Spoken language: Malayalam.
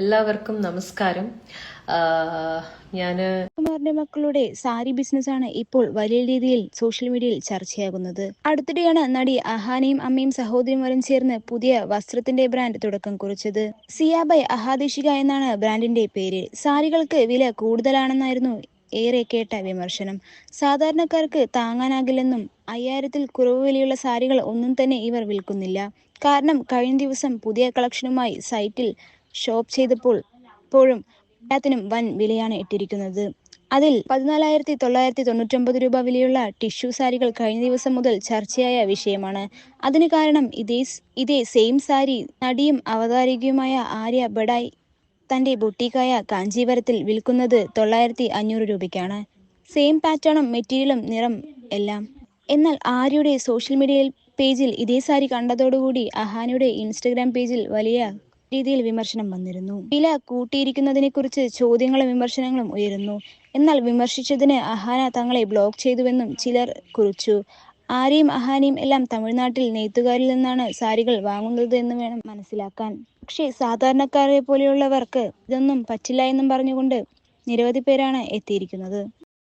എല്ലാവർക്കും നമസ്കാരം. ഞാൻ കുമാറിന്റെ മക്കളുടെ സാരി ബിസിനസ് ആണ് ഇപ്പോൾ വലിയ രീതിയിൽ സോഷ്യൽ മീഡിയയിൽ ചർച്ചയാകുന്നത്. അടുത്തിടെയാണ് നടി അഹാനയും അമ്മയും സഹോദരിമാരും ചേർന്ന് പുതിയ വസ്ത്രത്തിന്റെ ബ്രാൻഡ് തുടക്കം കുറിച്ചത്. സിയാബൈ അഹാദിഷിക എന്നാണ് ബ്രാൻഡിന്റെ പേര്. സാരികൾക്ക് വില കൂടുതലാണെന്നായിരുന്നു ഏറെ കേട്ട വിമർശനം. സാധാരണക്കാർക്ക് താങ്ങാനാകില്ലെന്നും അയ്യായിരത്തിൽ കുറവ് വിലയുള്ള സാരികൾ ഒന്നും തന്നെ ഇവർ വിൽക്കുന്നില്ല. കാരണം കഴിഞ്ഞ ദിവസം പുതിയ കളക്ഷനുമായി സൈറ്റിൽ ഷോപ്പ് ചെയ്തപ്പോൾ ഇപ്പോഴും എല്ലാത്തിനും വൻ വിലയാണ് ഇട്ടിരിക്കുന്നത്. അതിൽ പതിനാലായിരത്തി തൊള്ളായിരത്തി തൊണ്ണൂറ്റൊമ്പത് രൂപ വിലയുള്ള ടിഷ്യൂ സാരികൾ കഴിഞ്ഞ ദിവസം മുതൽ ചർച്ചയായ വിഷയമാണ്. അതിന് കാരണം ഇതേ ഇതേ സെയിം സാരി നടിയും അവതാരികയുമായ ആര്യ ബഡായ് തന്റെ ബൊട്ടീക്കായ കാഞ്ചീപുരത്തിൽ വിൽക്കുന്നത് തൊള്ളായിരത്തി അഞ്ഞൂറ് രൂപയ്ക്കാണ്. സെയിം പാറ്റേണും മെറ്റീരിയലും നിറം എല്ലാം. എന്നാൽ ആര്യയുടെ സോഷ്യൽ മീഡിയയിൽ പേജിൽ ഇതേ സാരി കണ്ടതോടുകൂടി അഹാനയുടെ ഇൻസ്റ്റഗ്രാം പേജിൽ വലിയ രീതിയിൽ വിമർശനം വന്നിരുന്നു. വില കൂട്ടിയിരിക്കുന്നതിനെ കുറിച്ച് ചോദ്യങ്ങളും വിമർശനങ്ങളും ഉയരുന്നു. എന്നാൽ വിമർശിച്ചതിന് അഹാന തങ്ങളെ ബ്ലോക്ക് ചെയ്തുവെന്നും ചിലർ കുറിച്ചു. ആരെയും അഹാനിയും എല്ലാം തമിഴ്നാട്ടിൽ നെയ്ത്തുകാരിൽ നിന്നാണ് സാരികൾ വാങ്ങുന്നത് എന്ന് വേണം മനസ്സിലാക്കാൻ. പക്ഷേ സാധാരണക്കാരെ പോലെയുള്ളവർക്ക് ഇതൊന്നും പറ്റില്ല എന്നും പറഞ്ഞുകൊണ്ട് നിരവധി പേരാണ് എത്തിയിരിക്കുന്നത്.